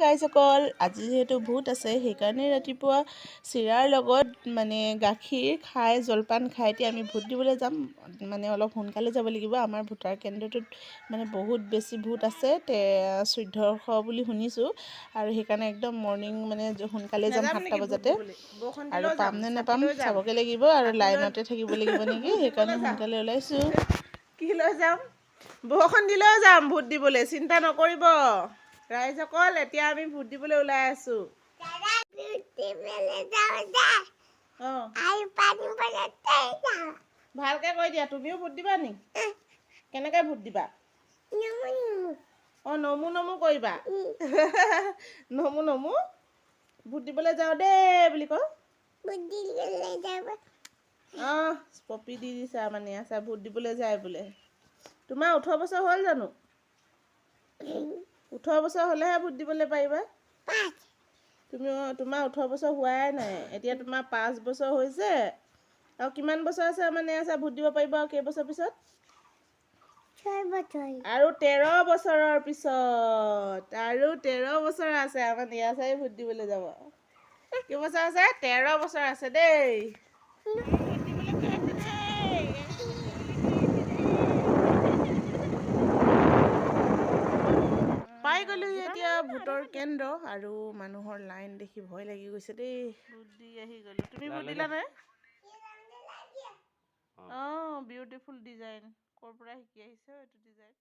গাইসকল আজি যিহেতু ভোট আছে সেইকাৰণে ৰাতিপুৱা চিৰাৰ লগত মানে গাখীৰ খাই জলপান খাই এতিয়া আমি ভোট দিবলৈ যাম। মানে অলপ সোনকালে যাব লাগিব। আমাৰ ভোটাৰ কেন্দ্ৰটোত মানে বহুত বেছি ভোট আছে তে চৈধ্যশ বুলি শুনিছোঁ। আৰু সেইকাৰণে একদম মৰ্ণিং মানে সোনকালে যাম সাতটা বজাতে। আৰু পাম নে নাপাম চাবগৈ লাগিব আৰু লাইনতে থাকিব লাগিব নেকি সেইকাৰণে সোনকালে ওলাইছোঁ। কি লৈ যাম? বৰষুণ দিলেও যাম ভোট দিবলৈ চিন্তা নকৰিব। ৰাইজসকল এতিয়া আমি ভোট দিবলৈ ওলাই আছোঁ। ভালকৈ কৈ দিয়া তুমিও ভোট দিবা নি? কেনেকৈ ভোট দিবা? অঁ নমু নমু কৰিবা। নমু নমু। ভোট দিবলৈ যাওঁ দেই বুলি পপি দি দিছা মানে আছা ভোট দিবলৈ যায় বোলে। তোমাৰ ওঠৰ বছৰ হ'ল জানো? ওঠৰ বছৰ হ'লেহে ভোট দিবলৈ পাৰিবা। তুমি তোমাৰ ওঠৰ বছৰ হোৱাই নাই। এতিয়া তোমাৰ পাঁচ বছৰ হৈছে। আৰু কিমান বছৰ আছে মানে আছা? ভোট দিব পাৰিবা আৰু কেইবছৰ পিছত? আৰু তেৰ বছৰৰ পিছত। আৰু তেৰ বছৰ আছে। আমাৰ নিয়াচাই ভোট দিবলৈ যাব। কেইবছৰ আছে? তেৰ বছৰ আছে দেই ভোট দিবলৈ গৈ আছে দেই। পাই গ'লোহি এতিয়া ভোটৰ কেন্দ্ৰ আৰু মানুহৰ লাইন দেখি ভয় লাগি গৈছে দেই। ভোট দি আহি গ'লো। তুমি ভোট দিলা নে? অঁ। বিউটিফুল ডিজাইন ক'ৰ পৰা শিকি আহিছে এইটো ডিজাইন